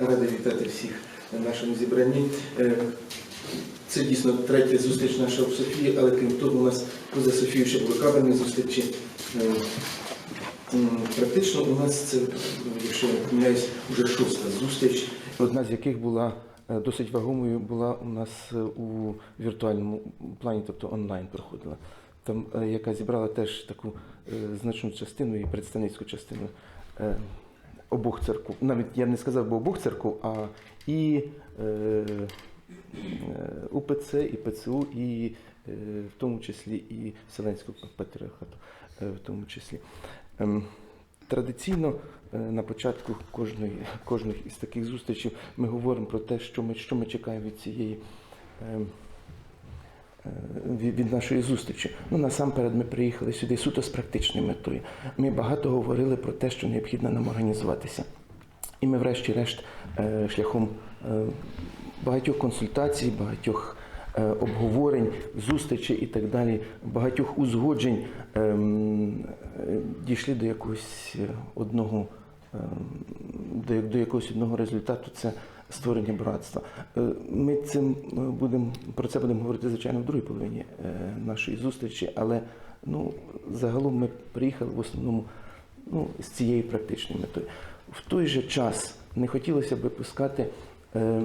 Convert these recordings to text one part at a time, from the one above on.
Радий вітати всіх на нашому зібранні. Е, Це дійсно третя зустріч наша в Софії, але крім того, у нас поза Софією ще були кабельні зустрічі. Е, Практично у нас це, якщо я помиляюсь, вже шоста зустріч. Одна з яких була е, досить вагомою, була у нас у віртуальному плані, тобто онлайн проходила. Там, яка зібрала теж таку значну частину і представницьку частину обох церков. Навіть я не сказав би обох церков, а і е, е, УПЦ, і ПЦУ, і е, в тому числі і Вселенського патріархату, е, в тому числі. Ем, Традиційно е, на початку кожної, кожної із таких зустрічей ми говоримо про те, що ми, що ми чекаємо від цієї. е, від, від нашої зустрічі. Ну, насамперед, ми приїхали сюди суто з практичною метою. Ми багато говорили про те, що необхідно нам організуватися. І ми, врешті-решт, е, шляхом е, багатьох консультацій, багатьох е, обговорень, зустрічей і так далі, багатьох узгоджень ем, е, дійшли до якогось е, одного. ем, до якогось одного результату це створення братства. Е, Ми цим будемо про це будемо говорити звичайно в другій половині е, нашої зустрічі, але ну загалом ми приїхали в основному ну, з цією практичною метою. В той же час не хотілося б випускати е,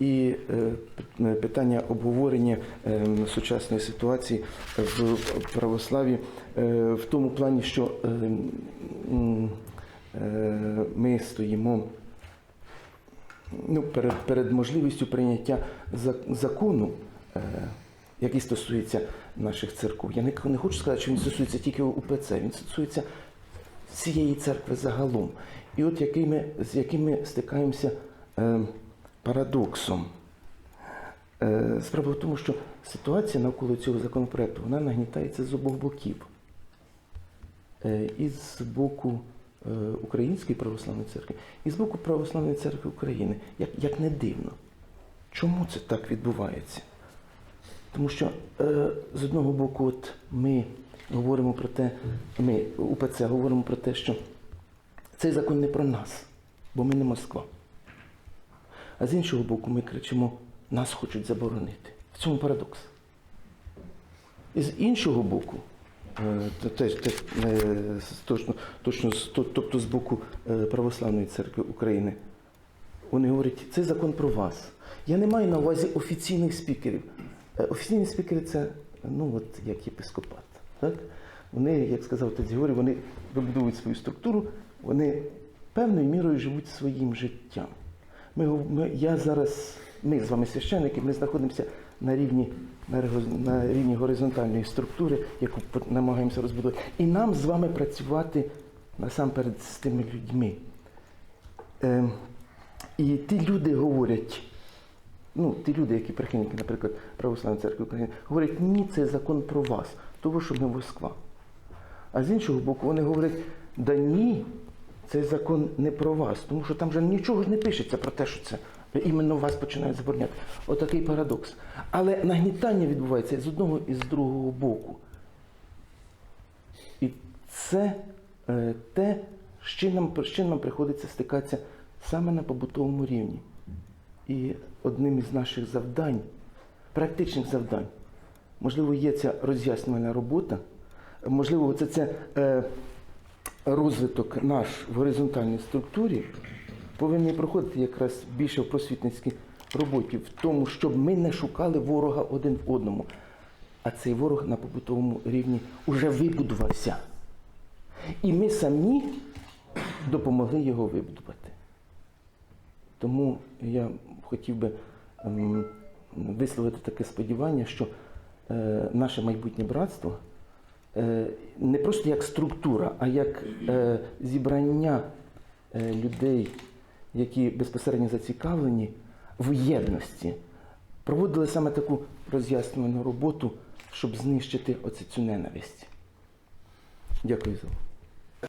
і питання обговорення сучасної ситуації в православі в тому плані, що ми стоїмо ну, перед, перед можливістю прийняття закону, е, який стосується наших церков. Я не, не хочу сказати, що він стосується тільки УПЦ, він стосується всієї церкви загалом. І от який з яким ми стикаємося е, парадоксом. Е, справа в тому, що ситуація навколо цього законопроекту вона нагнітається з обох боків. Е, і з боку Української православної церкви, і з боку Православної церкви України. Як, як не дивно. Чому це так відбувається? Тому що е, з одного боку, от ми говоримо про те, ми УПЦ говоримо про те, що цей закон не про нас, бо ми не Москва. А з іншого боку, ми кричимо, нас хочуть заборонити. В цьому парадокс. І з іншого боку, е, теж те, е, точно, точно тобто з боку е, Православної церкви України, вони говорять, це закон про вас. Я не маю на увазі офіційних спікерів. Е, Офіційні спікери це ну, от, як єпископат. Так? Вони, як сказав тоді Григорій, вони вибудовують свою структуру, вони певною мірою живуть своїм життям. Ми, ми, я зараз, ми з вами священники, ми знаходимося на рівні, на, рівні горизонтальної структури, яку намагаємося розбудувати. І нам з вами працювати насамперед з тими людьми. Ем, і ті люди говорять, ну, ті люди, які прихильники, наприклад, Православної церкви України, говорять, ні, це закон про вас, тому що ми Москва. А з іншого боку, вони говорять, да ні, цей закон не про вас, тому що там же нічого ж не пишеться про те, що це іменно вас починають забороняти. Отакий парадокс. Але нагнітання відбувається з одного і з другого боку. І це е, те, з чим нам, з чим нам приходиться стикатися саме на побутовому рівні. І одним із наших завдань, практичних завдань, можливо, є ця роз'яснювальна робота, можливо, це, це е, розвиток наш в горизонтальній структурі повинні проходити якраз більше в просвітницькій роботі, в тому, щоб ми не шукали ворога один в одному. А цей ворог на побутовому рівні вже вибудувався. І ми самі допомогли його вибудувати. Тому я хотів би ем, висловити таке сподівання, що е, наше майбутнє братство е, не просто як структура, а як е, зібрання людей, які безпосередньо зацікавлені в єдності, проводили саме таку роз'яснювальну роботу, щоб знищити оцю цю ненависть. Дякую за увагу.